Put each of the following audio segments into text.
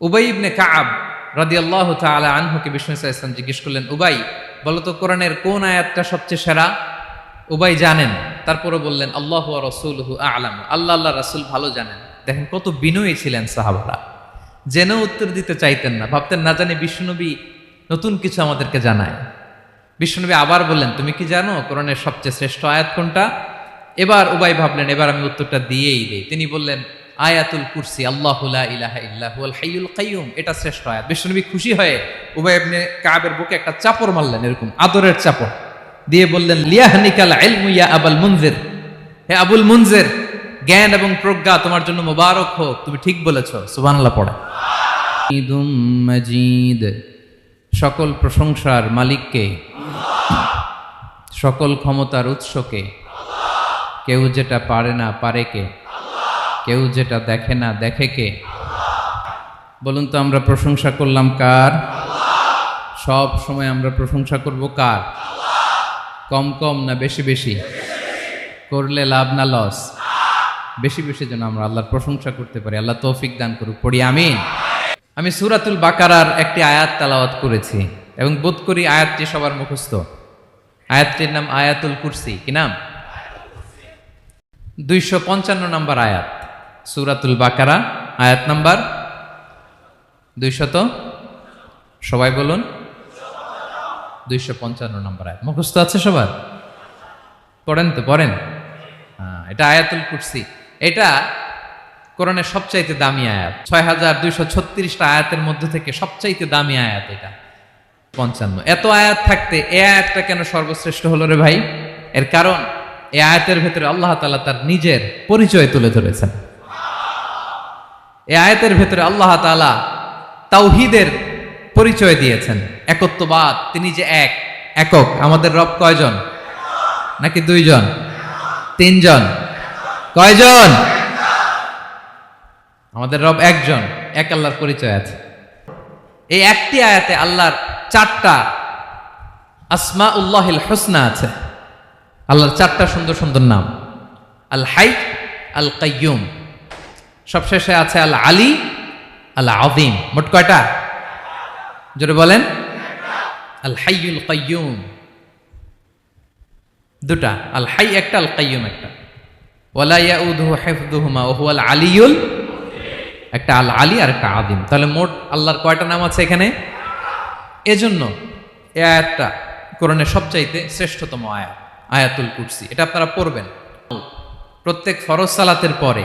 উবাই ইবনে কাব রাদি আল্লাহ তালা আনহুকে বিষ্ণু ইসা ইসলাম জিজ্ঞেস করলেন, উবাই বলতো কোরআনের কোন আয়াতটা সবচেয়ে সেরা? উবাই জানেন তারপরে বললেন, আল্লাহ রসুলহু আলাম। আল্লাহ আল্লাহ, রাসুল ভালো জানেন। দেখেন কত বিনয়ী ছিলেন সাহাবারা। জেনেও উত্তর দিতে চাইতেন না, ভাবতেন না জানি বিষ্ণুনবী নতুন কিছু আমাদেরকে জানায়। বিষ্ণুনবী আবার বললেন, তুমি কি জানো কোরআনের সবচেয়ে শ্রেষ্ঠ আয়াত কোনটা? এবার উবাই ভাবলেন, এবার আমি উত্তরটা দিয়েই দিই। তিনি বললেন আয়াতুল কুরসি, আল্লাহ ইলাহা ইল্লাহুল হাইয়ুল কাইয়ুম, এটা শ্রেষ্ঠ আয়াত। বিষ্ণুনবী খুশি হয়ে উবাই ইবনে কাবের বুকে একটা চাপড় মারলেন এরকম, আদরের চাপড়, দিয়ে বললেন, লিয়াহনিকাল ইলমু ইয়া আবুল মুনজির। হে আবুল মুনজির, জ্ঞান এবং প্রজ্ঞা তোমার জন্য মোবারক হোক, তুমি ঠিক বলেছ, সুবহানাল্লাহ পড়ে। ঈদুম মাজিদ, সকল প্রশংসার মালিককে, সকল ক্ষমতার উৎসকে, কেউ যেটা পারে না পারে কে? কেউ যেটা দেখে না, দেখে কে? বলুন তো, আমরা প্রশংসা করলাম কার? সব সময় আমরা প্রশংসা করব কার? কম কম না বেশি বেশি? করলে লাভ না লস? বেশি বেশি যেন আমরা আল্লাহর প্রশংসা করতে পারি, আল্লাহ তৌফিক দান করুক, পড়ি আমি আমি সুরাতুল বাকারার একটি আয়াত তালাওয়াত করেছি এবং বোধ করি আয়াতটি সবার মুখস্থ। আয়াতটির নাম আয়াতুল কুরসি, কি নাম? দুইশো পঞ্চান্ন নম্বর আয়াত। সুরাতুল বাকারা, আয়াত নাম্বার দুইশত, সবাই বলুন। দুইশো পঞ্চান্ন নম্বর আয়াত। মুখস্থ আছে সবার? পড়েন তো, পড়েন। হ্যাঁ এটা আয়াতুল কুরসি। এটা কোরআনের সবচাইতে দামি আয়াত। ছয় হাজার দুইশো ছত্রিশটা আয়াতের মধ্যে থেকে সবচাইতে দামি আয়াত এটা। পঞ্চান্ন। এত আয়াত থাকতে এ আয়াতটা কেন সর্বশ্রেষ্ঠ হলো রে ভাই? এর কারণ, এ আয়াতের ভেতরে আল্লাহ তালা তার নিজের পরিচয় তুলে ধরেছেন। এই আয়াতের ভেতরে আল্লাহ তালা তাওহিদের পরিচয় দিয়েছেন। একত্ববাদ, তিনি যে এক, একক, আমাদের রব কয়জন? নাকি দুইজন? তিনজন? কয়জন? আমাদের রব একজন, এক আল্লাহর পরিচয় আছে। এই একটি আয়াতে আল্লাহর চারটা আসমা উল্লাহিল হোসনা আছে। আল্লাহর চারটা সুন্দর সুন্দর নাম। আল হাই, আল কাইয়ুম। সবশেষে আছে আল আলী, আল আদিম মোট কয়টা? জোরে বলেন। আল হাইয়ুল কাইয়ুম। দুটা। আল হাই একটা, আল কাইয়ুম একটা। ওয়ালা ইয়াউদুহু হিফযুহুমা ওয়া হুয়াল আলিয়ুল একটা, আল আলী আর একটা আদিম তাহলে মোট আল্লাহর কয়টা নাম আছে এখানে? এজন্য এই আয়াতটা কোরআনের সবচাইতে শ্রেষ্ঠতম আয়াত, আয়াতুল কুরসি। এটা আপনারা পড়বেন। প্রত্যেক ফরজ সালাতের পরে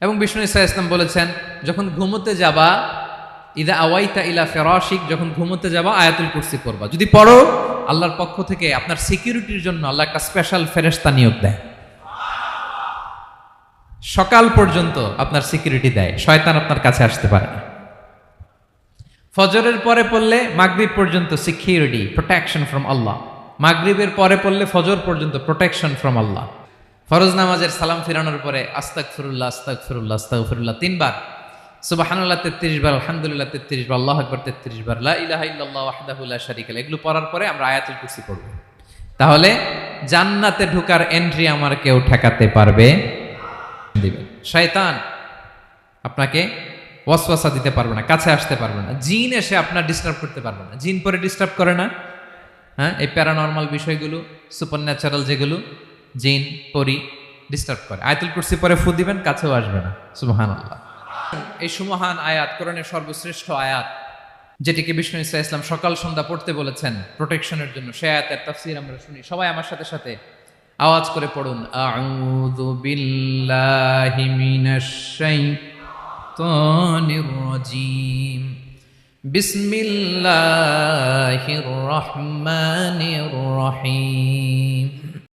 এবং বিষ্ণু ইসা ইসলাম বলেছেন, যখন ঘুমোতে যাবা, ইদা আওয়াইতা ইলা ফেরাশিক, যখন ঘুমোতে যাবা, আয়াতুল কুরসি পড়বা। যদি পড়ো, আল্লাহর পক্ষ থেকে আপনার সিকিউরিটির জন্য আল্লাহ একটা স্পেশাল ফেরেস্তা নিয়োগ দেয়। সকাল পর্যন্ত আপনার সিকিউরিটি দেয়, শয়তান আপনার কাছে আসতে পারে না। ফজরের পরে পড়লে মাগরিব পর্যন্ত সিকিউরিটি, প্রোটেকশন ফ্রম আল্লাহ। মাগরিবের পরে পড়লে ফজর পর্যন্ত প্রোটেকশন ফ্রম আল্লাহ। ফরজ নামাজের সালাম ফিরানোর পরে আস্তাক ফিরুল্লাহ আস্তাক ফিরুল্লাহ আস্তাক ফিরুল্লাহ তিনবার। সুবাহানুল্লাহ তেত্রিশ বার, আলহামদুলিল্লাহ তেত্রিশ বার, আল্লাহ আকবর তেত্রিশ বার, লা ইলাহা ইল্লাল্লাহ ওয়াহদাহুল্লাহ শারিক আলাহ এগুলো পড়ার পরে আমরা আয়াতুল কুরসি পড়ব। তাহলে জান্নাতে ঢুকার এন্ট্রি আমার কেউ ঠেকাতে পারবে? দিবেন। শয়তান আপনাকে ওয়াসওয়াসা দিতে পারবে না, কাছে আসতে পারবে না। জিন এসে আপনার ডিস্টার্ব করতে পারবে না। জিন পরে ডিস্টার্ব করে না। হ্যাঁ এই প্যারানর্মাল বিষয়গুলো সুপার ন্যাচারাল যেগুলো জিন, পরি ডিস্টার্ব করে। আয়াতুল কুরসি পরে ফু দিবেন, কাছেও আসবে না। সুবহান আল্লাহ এই সুমহান আয়াত, কোরআনের সর্বশ্রেষ্ঠ আয়াত, যেটিকে বিষ্ণু ইসা ইসলাম সকাল সন্ধ্যা পড়তে বলেছেন প্রোটেকশনের জন্য। সে আয়াতের তাফসির আমরা শুনি। সবাই আমার সাথে সাথে আওয়াজ করে পড়ুন। আউযু বিল্লাহি মিনাশ শাইতানির রাজিম। বিসমিল্লাহির রহমানির রহিম।